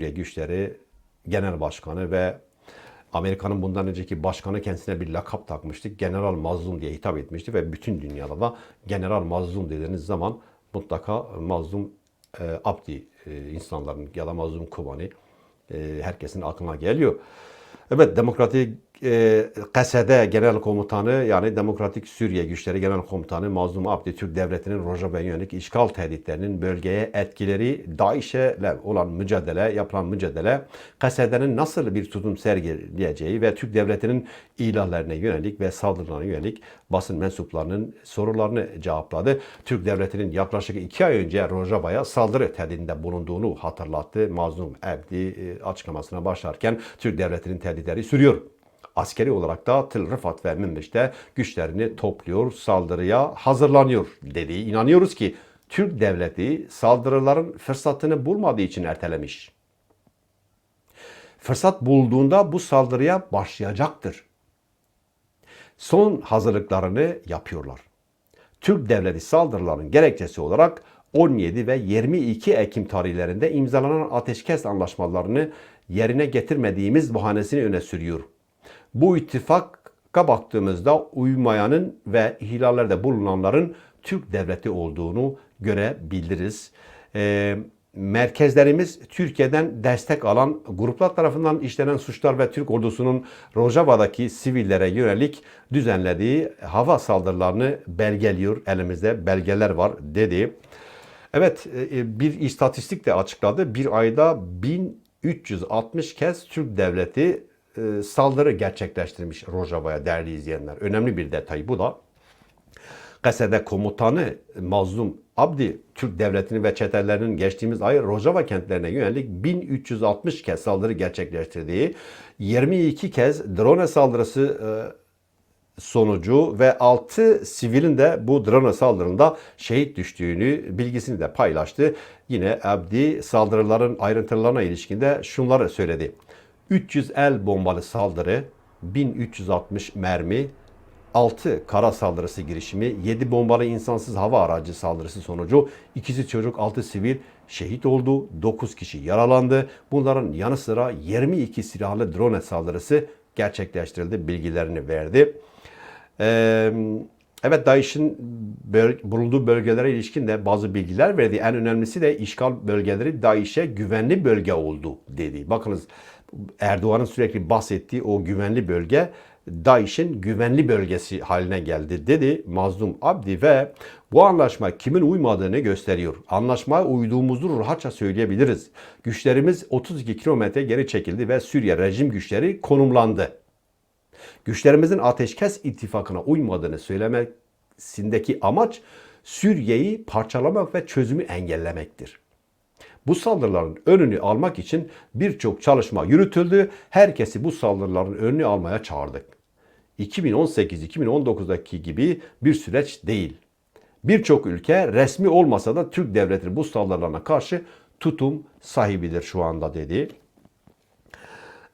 Suriye güçleri genel başkanı ve Amerika'nın bundan önceki başkanı kendisine bir lakap takmıştı. General Mazlum diye hitap etmişti ve bütün dünyada da General Mazlum dediğiniz zaman mutlaka Mazlum e, Abdi e, insanların ya da Mazlum Kobani e, herkesin aklına geliyor. Evet Demokratik e, KSD Genel Komutanı yani Demokratik Suriye Güçleri Genel Komutanı Mazlum Abdi Türk Devleti'nin Rojava'ya yönelik işgal tehditlerinin bölgeye etkileri DAEŞ'e olan mücadele, yapılan mücadele KSD'nin nasıl bir tutum sergileyeceği ve Türk Devleti'nin ilahlarına yönelik ve saldırılarına yönelik basın mensuplarının sorularını cevapladı. Türk Devleti'nin yaklaşık iki ay önce Rojava'ya saldırı tehdidinde bulunduğunu hatırlattı. Mazlum Abdi e, açıklamasına başlarken Türk Devleti'nin tehditleri sürüyor. Askeri olarak da Tıl Rıfat ve Münbiş'te güçlerini topluyor, saldırıya hazırlanıyor dediği inanıyoruz ki Türk devleti saldırıların fırsatını bulmadığı için ertelemiş. Fırsat bulduğunda bu saldırıya başlayacaktır. Son hazırlıklarını yapıyorlar. Türk devleti saldırıların gerekçesi olarak 17 ve 22 Ekim tarihlerinde imzalanan ateşkes anlaşmalarını yerine getirmediğimiz bahanesini öne sürüyor. Bu ittifaka baktığımızda uymayanın ve ihlallerde bulunanların Türk devleti olduğunu görebiliriz. Ee, merkezlerimiz Türkiye'den destek alan gruplar tarafından işlenen suçlar ve Türk ordusunun Rojava'daki sivillere yönelik düzenlediği hava saldırılarını belgeliyor. Elimizde belgeler var dedi. Evet e, bir istatistik de açıkladı. Bir ayda 1360 kez Türk devleti e, saldırı gerçekleştirmiş Rojava'ya değerli izleyenler. Önemli bir detay bu da. Kasede komutanı Mazlum Abdi, Türk devletinin ve çetelerinin geçtiğimiz ay Rojava kentlerine yönelik 1360 kez saldırı gerçekleştirdiği, 22 kez drone saldırısı e, sonucu ve 6 sivilin de bu drone saldırında şehit düştüğünü bilgisini de paylaştı. Yine Abdi saldırıların ayrıntılarına ilişkinde şunları söyledi. 300 el bombalı saldırı, 1360 mermi, 6 kara saldırısı girişimi, 7 bombalı insansız hava aracı saldırısı sonucu ikisi çocuk 6 sivil şehit oldu, 9 kişi yaralandı. Bunların yanı sıra 22 silahlı drone saldırısı gerçekleştirildi bilgilerini verdi. Ee, evet DAEŞ'in bulunduğu bölgelere ilişkin de bazı bilgiler verdi. En önemlisi de işgal bölgeleri DAEŞ'e güvenli bölge oldu dedi. Bakınız Erdoğan'ın sürekli bahsettiği o güvenli bölge DAEŞ'in güvenli bölgesi haline geldi dedi Mazlum Abdi ve bu anlaşma kimin uymadığını gösteriyor. Anlaşmaya uyduğumuzu rahatça söyleyebiliriz. Güçlerimiz 32 kilometre geri çekildi ve Suriye rejim güçleri konumlandı. Güçlerimizin ateşkes ittifakına uymadığını söylemesindeki amaç Suriye'yi parçalamak ve çözümü engellemektir. Bu saldırıların önünü almak için birçok çalışma yürütüldü. Herkesi bu saldırıların önünü almaya çağırdık. 2018-2019'daki gibi bir süreç değil. Birçok ülke resmi olmasa da Türk devleti bu saldırılarına karşı tutum sahibidir şu anda dedi.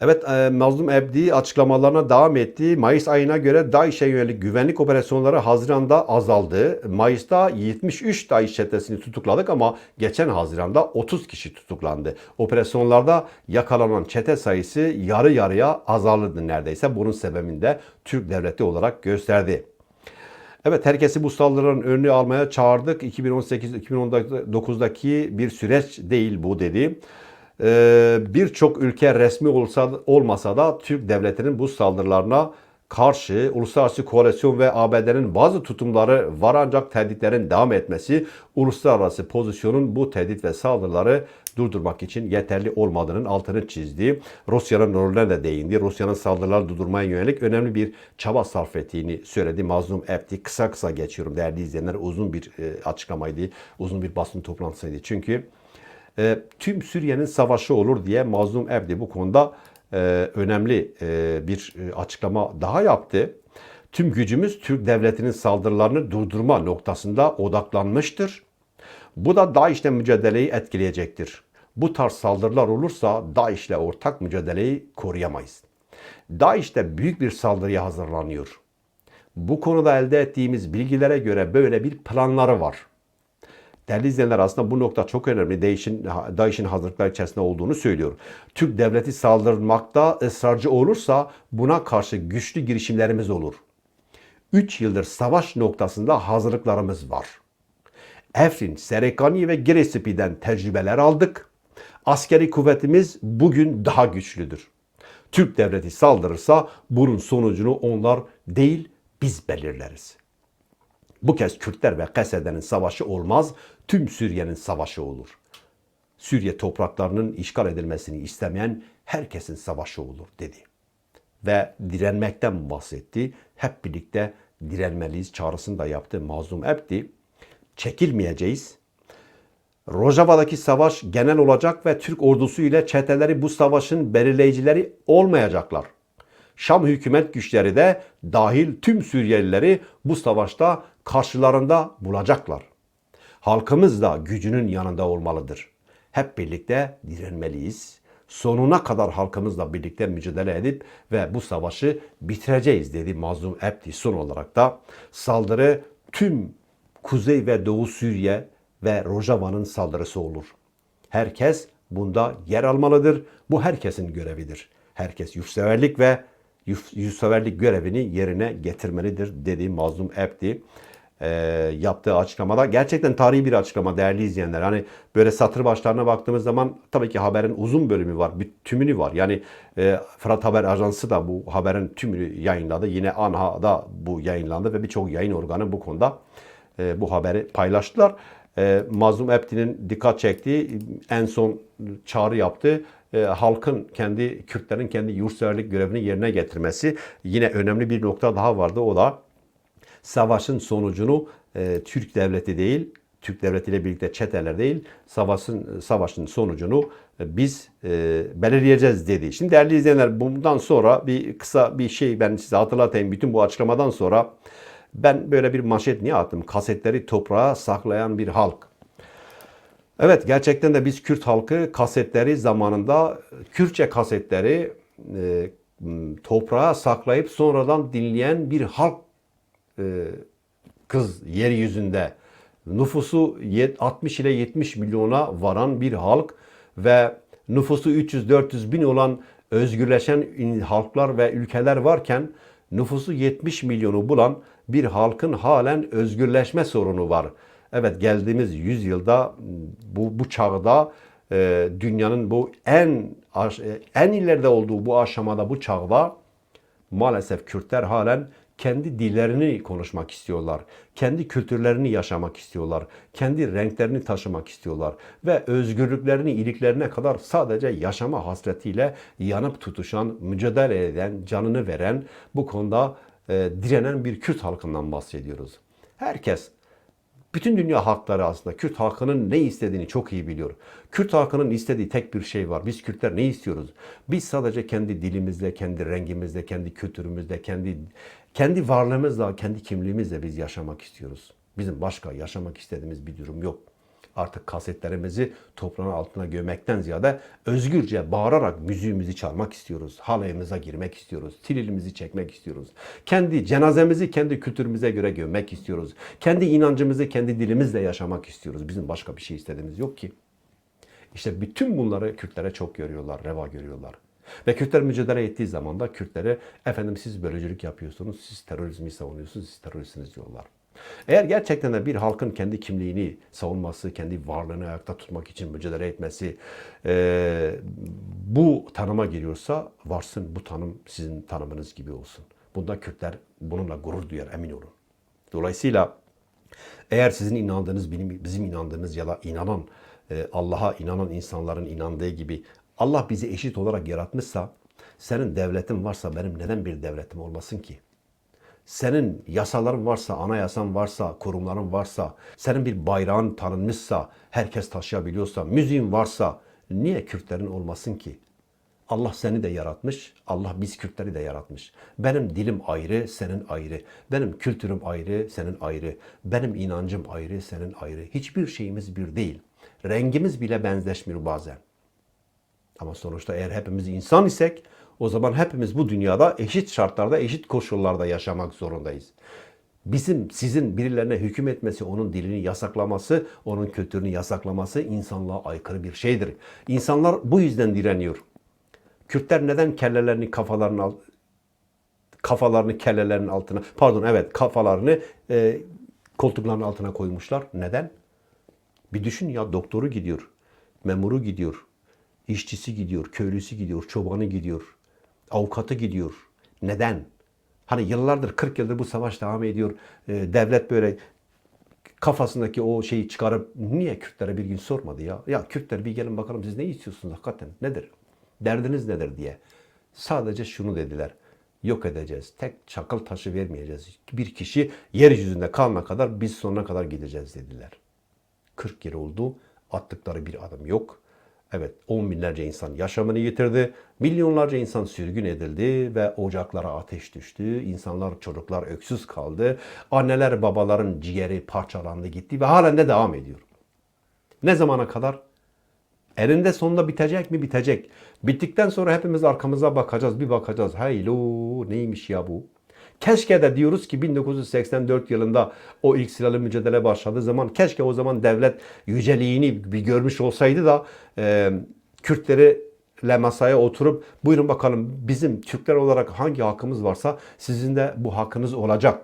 Evet e, Mazlum Ebdi açıklamalarına devam etti. Mayıs ayına göre DAEŞ'e yönelik güvenlik operasyonları Haziran'da azaldı. Mayıs'ta 73 DAEŞ çetesini tutukladık ama geçen Haziran'da 30 kişi tutuklandı. Operasyonlarda yakalanan çete sayısı yarı yarıya azaldı neredeyse. Bunun sebebini de Türk devleti olarak gösterdi. Evet herkesi bu saldırıların önünü almaya çağırdık. 2018-2019'daki bir süreç değil bu dedi. Ee, Birçok ülke resmi olsa olmasa da Türk devletinin bu saldırılarına karşı uluslararası koalisyon ve ABD'nin bazı tutumları var ancak tehditlerin devam etmesi uluslararası pozisyonun bu tehdit ve saldırıları durdurmak için yeterli olmadığının altını çizdi. Rusya'nın rolüne de değindi. Rusya'nın saldırıları durdurmaya yönelik önemli bir çaba sarf ettiğini söyledi. Mazlum Ebdi kısa kısa geçiyorum değerli izleyenler. Uzun bir e, açıklamaydı. Uzun bir basın toplantısıydı. Çünkü e, tüm Suriye'nin savaşı olur diye Mazlum Ebdi bu konuda e, önemli e, bir e, açıklama daha yaptı. Tüm gücümüz Türk devletinin saldırılarını durdurma noktasında odaklanmıştır. Bu da DAEŞ'le mücadeleyi etkileyecektir. Bu tarz saldırılar olursa DAEŞ'le ortak mücadeleyi koruyamayız. DAEŞ büyük bir saldırıya hazırlanıyor. Bu konuda elde ettiğimiz bilgilere göre böyle bir planları var. Değerli izleyenler aslında bu nokta çok önemli. DAEŞ'in, DAEŞ'in hazırlıklar içerisinde olduğunu söylüyor. Türk devleti saldırmakta ısrarcı olursa buna karşı güçlü girişimlerimiz olur. 3 yıldır savaş noktasında hazırlıklarımız var. Efrin, Serekani ve Giresupi'den tecrübeler aldık. Askeri kuvvetimiz bugün daha güçlüdür. Türk devleti saldırırsa bunun sonucunu onlar değil biz belirleriz. Bu kez Kürtler ve Kasede'nin savaşı olmaz, tüm Suriye'nin savaşı olur. Suriye topraklarının işgal edilmesini istemeyen herkesin savaşı olur dedi. Ve direnmekten bahsetti. Hep birlikte direnmeliyiz çağrısını da yaptı Mazlum Ebdi. Çekilmeyeceğiz. Rojava'daki savaş genel olacak ve Türk ordusu ile çeteleri bu savaşın belirleyicileri olmayacaklar. Şam hükümet güçleri de dahil tüm Suriyelileri bu savaşta karşılarında bulacaklar. Halkımız da gücünün yanında olmalıdır. Hep birlikte direnmeliyiz. Sonuna kadar halkımızla birlikte mücadele edip ve bu savaşı bitireceğiz dedi Mazlum Ebdi. Son olarak da saldırı tüm Kuzey ve Doğu Suriye ve Rojava'nın saldırısı olur. Herkes bunda yer almalıdır. Bu herkesin görevidir. Herkes yurtseverlik ve yurtseverlik görevini yerine getirmelidir dedi Mazlum Ebdi e, yaptığı açıklamada. Gerçekten tarihi bir açıklama değerli izleyenler. Hani böyle satır başlarına baktığımız zaman tabii ki haberin uzun bölümü var, bir tümünü var. Yani e, Fırat Haber Ajansı da bu haberin tümünü yayınladı. Yine ANHA'da bu yayınlandı ve birçok yayın organı bu konuda e, bu haberi paylaştılar. E, Mazlum Ebdi'nin dikkat çektiği en son çağrı yaptı e, halkın kendi Kürtlerin kendi yurtseverlik görevini yerine getirmesi yine önemli bir nokta daha vardı o da savaşın sonucunu e, Türk devleti değil Türk devletiyle birlikte çeteler değil savaşın savaşın sonucunu e, biz e, belirleyeceğiz dedi. Şimdi değerli izleyenler bundan sonra bir kısa bir şey ben size hatırlatayım. Bütün bu açıklamadan sonra ben böyle bir manşet niye attım? Kasetleri toprağa saklayan bir halk. Evet gerçekten de biz Kürt halkı kasetleri zamanında Kürtçe kasetleri e, toprağa saklayıp sonradan dinleyen bir halk kız yeryüzünde. Nüfusu 60 ile 70 milyona varan bir halk ve nüfusu 300-400 bin olan özgürleşen halklar ve ülkeler varken nüfusu 70 milyonu bulan bir halkın halen özgürleşme sorunu var. Evet geldiğimiz yüzyılda bu, bu çağda e, dünyanın bu en en ileride olduğu bu aşamada bu çağda maalesef Kürtler halen kendi dillerini konuşmak istiyorlar. Kendi kültürlerini yaşamak istiyorlar. Kendi renklerini taşımak istiyorlar. Ve özgürlüklerini iliklerine kadar sadece yaşama hasretiyle yanıp tutuşan, mücadele eden, canını veren, bu konuda e, direnen bir Kürt halkından bahsediyoruz. Herkes bütün dünya halkları aslında Kürt halkının ne istediğini çok iyi biliyor. Kürt halkının istediği tek bir şey var. Biz Kürtler ne istiyoruz? Biz sadece kendi dilimizle, kendi rengimizle, kendi kültürümüzle, kendi kendi varlığımızla, kendi kimliğimizle biz yaşamak istiyoruz. Bizim başka yaşamak istediğimiz bir durum yok. Artık kasetlerimizi toprağın altına gömekten ziyade özgürce bağırarak müziğimizi çalmak istiyoruz. Halayımıza girmek istiyoruz. Tililimizi çekmek istiyoruz. Kendi cenazemizi kendi kültürümüze göre gömmek istiyoruz. Kendi inancımızı kendi dilimizle yaşamak istiyoruz. Bizim başka bir şey istediğimiz yok ki. İşte bütün bunları Kürtlere çok görüyorlar, reva görüyorlar. Ve Kürtler mücadele ettiği zaman da Kürtlere efendim siz bölücülük yapıyorsunuz, siz terörizmi savunuyorsunuz, siz teröristsiniz diyorlar. Eğer gerçekten de bir halkın kendi kimliğini savunması, kendi varlığını ayakta tutmak için mücadele etmesi e, bu tanıma giriyorsa varsın bu tanım sizin tanımınız gibi olsun. Bunda Kürtler bununla gurur duyar emin olun. Dolayısıyla eğer sizin inandığınız, benim, bizim inandığımız ya da inanan, e, Allah'a inanan insanların inandığı gibi Allah bizi eşit olarak yaratmışsa, senin devletin varsa benim neden bir devletim olmasın ki? Senin yasaların varsa, anayasan varsa, kurumların varsa, senin bir bayrağın tanınmışsa, herkes taşıyabiliyorsa, müziğin varsa niye Kürtlerin olmasın ki? Allah seni de yaratmış, Allah biz Kürtleri de yaratmış. Benim dilim ayrı, senin ayrı. Benim kültürüm ayrı, senin ayrı. Benim inancım ayrı, senin ayrı. Hiçbir şeyimiz bir değil. Rengimiz bile benzeşmiyor bazen. Ama sonuçta eğer hepimiz insan isek o zaman hepimiz bu dünyada eşit şartlarda, eşit koşullarda yaşamak zorundayız. Bizim sizin birilerine hüküm etmesi, onun dilini yasaklaması, onun kültürünü yasaklaması insanlığa aykırı bir şeydir. İnsanlar bu yüzden direniyor. Kürtler neden kellelerini kafalarının al- kafalarını kellelerinin altına, pardon evet kafalarını e, koltukların altına koymuşlar. Neden? Bir düşün ya doktoru gidiyor, memuru gidiyor, işçisi gidiyor, köylüsü gidiyor, çobanı gidiyor, avukatı gidiyor. Neden? Hani yıllardır, 40 yıldır bu savaş devam ediyor. E, devlet böyle kafasındaki o şeyi çıkarıp niye Kürtlere bir gün sormadı ya? Ya Kürtler bir gelin bakalım siz ne istiyorsunuz hakikaten nedir? Derdiniz nedir diye. Sadece şunu dediler. Yok edeceğiz. Tek çakıl taşı vermeyeceğiz. Bir kişi yeryüzünde kalana kadar biz sonuna kadar gideceğiz dediler. 40 yıl oldu. Attıkları bir adım yok. Evet 10 binlerce insan yaşamını yitirdi. Milyonlarca insan sürgün edildi ve ocaklara ateş düştü. İnsanlar, çocuklar öksüz kaldı. Anneler, babaların ciğeri parçalandı gitti ve halen de devam ediyor. Ne zamana kadar? Elinde sonunda bitecek mi? Bitecek. Bittikten sonra hepimiz arkamıza bakacağız. Bir bakacağız. Haylo neymiş ya bu? Keşke de diyoruz ki 1984 yılında o ilk silahlı mücadele başladığı zaman keşke o zaman devlet yüceliğini bir görmüş olsaydı da e, Kürtleri le masaya oturup buyurun bakalım bizim Türkler olarak hangi hakkımız varsa sizin de bu hakkınız olacak.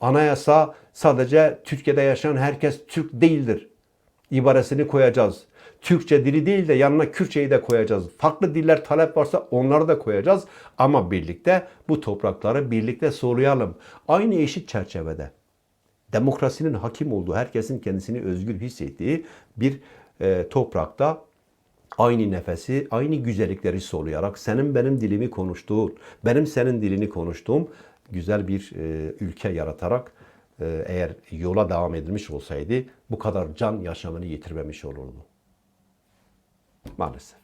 Anayasa sadece Türkiye'de yaşayan herkes Türk değildir ibaresini koyacağız. Türkçe dili değil de yanına Kürtçeyi de koyacağız. Farklı diller talep varsa onları da koyacağız. Ama birlikte bu toprakları birlikte soluyalım. Aynı eşit çerçevede. Demokrasinin hakim olduğu, herkesin kendisini özgür hissettiği bir e, toprakta aynı nefesi, aynı güzellikleri soluyarak senin benim dilimi konuştuğun, benim senin dilini konuştuğum güzel bir e, ülke yaratarak e, eğer yola devam edilmiş olsaydı bu kadar can yaşamını yitirmemiş olurdu. Maalesef.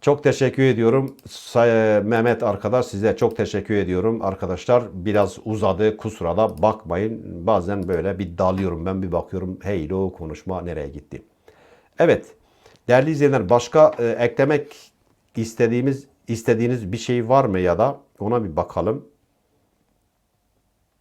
Çok teşekkür ediyorum. Say- Mehmet arkadaş size çok teşekkür ediyorum. Arkadaşlar biraz uzadı kusura da bakmayın. Bazen böyle bir dalıyorum ben bir bakıyorum hey lo konuşma nereye gitti. Evet değerli izleyenler başka e, eklemek istediğimiz istediğiniz bir şey var mı ya da ona bir bakalım.